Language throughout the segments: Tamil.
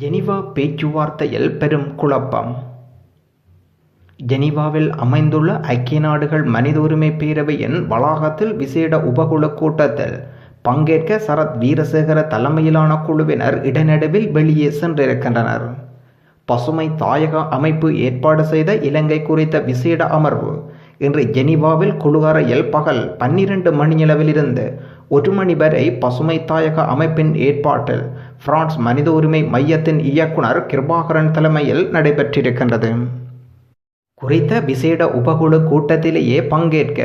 ஜெனீவா பேச்சுவார்த்தையில் பெரும் குழப்பம். ஜெனீவாவில் அமைந்துள்ள ஐக்கிய நாடுகள் மனித உரிமை பேரவையின் வளாகத்தில் விசேட உபகுழு கூட்டத்தில் பங்கேற்க சரத் வீரசேகர தலைமையிலான குழுவினர் இடநடுவில் வெளியே சென்றிருக்கின்றனர். பசுமை தாயக அமைப்பு ஏற்பாடு செய்த இலங்கை குறித்த விசேட அமர்வு இன்று ஜெனீவாவில் குழுவறையில் பகல் பன்னிரண்டு மணியளவிலிருந்து ஒரு மணி வரை பசுமை தாயக அமைப்பின் ஏற்பாட்டில் பிரான்ஸ் மனித உரிமை மையத்தின் இயக்குனர் கிருபாகரன் தலைமையில் நடைபெற்றிருக்கின்றது. குறித்த விசேட உபகுழு கூட்டத்திலேயே பங்கேற்க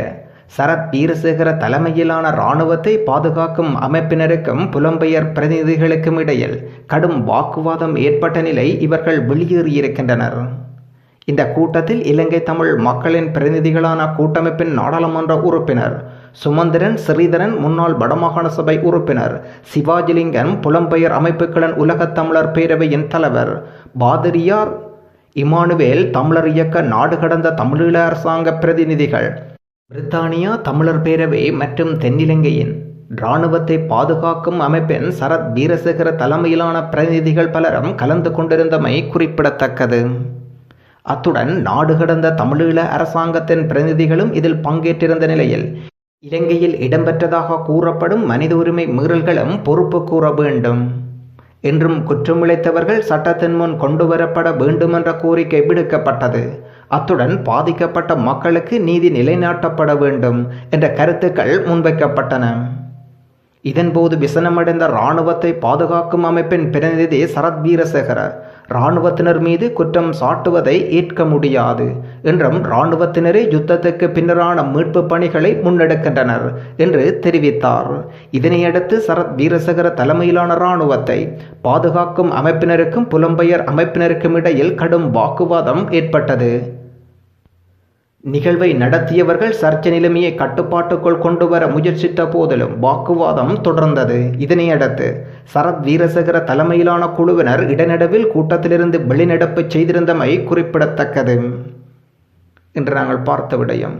சரத் வீரசேகர தலைமையிலான இராணுவத்தை பாதுகாக்கும் அமைப்பினருக்கும் புலம்பெயர் பிரதிநிதிகளுக்கும் இடையில் கடும் வாக்குவாதம் ஏற்பட்ட நிலை இவர்கள் வெளியேறியிருக்கின்றனர். இந்த கூட்டத்தில் இலங்கை தமிழ் மக்களின் பிரதிநிதிகளான கூட்டமைப்பின் நாடாளுமன்ற உறுப்பினர் சுமந்திரன் ஸ்ரீதரன் முன்னாள் வடமாகாண சபை உறுப்பினர். சிவாஜிலிங்கன் புலம்பெயர் அமைப்புகளின் உலகத் தமிழர் பேரவையின் தலைவர். பாதிரியார் இமானுவேல் தமிழர் இயக்க நாடு கடந்த தமிழீழ அரசாங்க பிரதிநிதிகள். பிரித்தானியா தமிழர் பேரவை மற்றும் தென்னிலங்கையின் இராணுவத்தை பாதுகாக்கும் அமைப்பின் சரத் வீரசேகர தலைமையிலான பிரதிநிதிகள் பலரும் கலந்து கொண்டிருந்தமை குறிப்பிடத்தக்கது. அத்துடன் நாடு கடந்த தமிழீழ அரசாங்கத்தின் பிரதிநிதிகளும் இதில் பங்கேற்றிருந்த நிலையில் இலங்கையில் இடம்பெற்றதாக கூறப்படும் மனித உரிமை மீறல்களும் பொறுப்பு கூற வேண்டும். என்றும் குற்றமிழைத்தவர்கள் சட்டத்தின் முன் கொண்டு வரப்பட வேண்டுமென்ற கோரிக்கை விடுக்கப்பட்டது. அத்துடன் பாதிக்கப்பட்ட மக்களுக்கு நீதி நிலைநாட்டப்பட வேண்டும் என்ற கருத்துக்கள் முன்வைக்கப்பட்டன. இதன்போது விசனமடைந்த இராணுவத்தை பாதுகாக்கும் அமைப்பின் பிரதிநிதி சரத் வீரசேகர இராணுவத்தினர் மீது குற்றம் சாட்டுவதை ஏற்க முடியாது. என்றும் இராணுவத்தினரே யுத்தத்துக்கு பின்னரான மீட்பு பணிகளை முன்னெடுக்கின்றனர் என்று தெரிவித்தார். இதனையடுத்து சரத் வீரசகர தலைமையிலான இராணுவத்தை பாதுகாக்கும் அமைப்பினருக்கும் புலம்பெயர் அமைப்பினருக்கும் இடையில் கடும் வாக்குவாதம் ஏற்பட்டது. நிகழ்வை நடத்தியவர்கள் சர்ச்சை நிலைமையை கட்டுப்பாட்டுக்குள் கொண்டு வர முயற்சித்த போதிலும் வாக்குவாதம் தொடர்ந்தது. இதனையடுத்து சரத் வீரசேகர தலைமையிலான குழுவினர் இடநடுவில் கூட்டத்திலிருந்து வெளிநடப்பு செய்திருந்தமை குறிப்பிடத்தக்கது. என்று நாங்கள் பார்த்த விடயம்.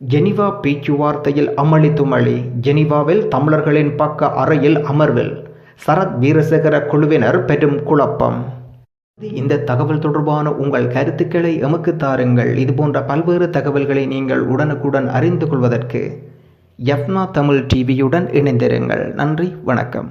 ஜெனிவா பேச்சுவார்த்தையில் அமளி துமளி ஜெனிவாவில் தமிழர்களின் பக்க அறையில் அமர்வில் சரத் வீரசேகர குழுவினர் பெரும் குழப்பம். இந்த தகவல் தொடர்பான உங்கள் கருத்துக்களை எமக்கு தாருங்கள். இதுபோன்ற பல்வேறு தகவல்களை நீங்கள் உடனுக்குடன் அறிந்து கொள்வதற்கு எஃப்னா தமிழ் டிவியுடன் இணைந்திருங்கள். நன்றி வணக்கம்.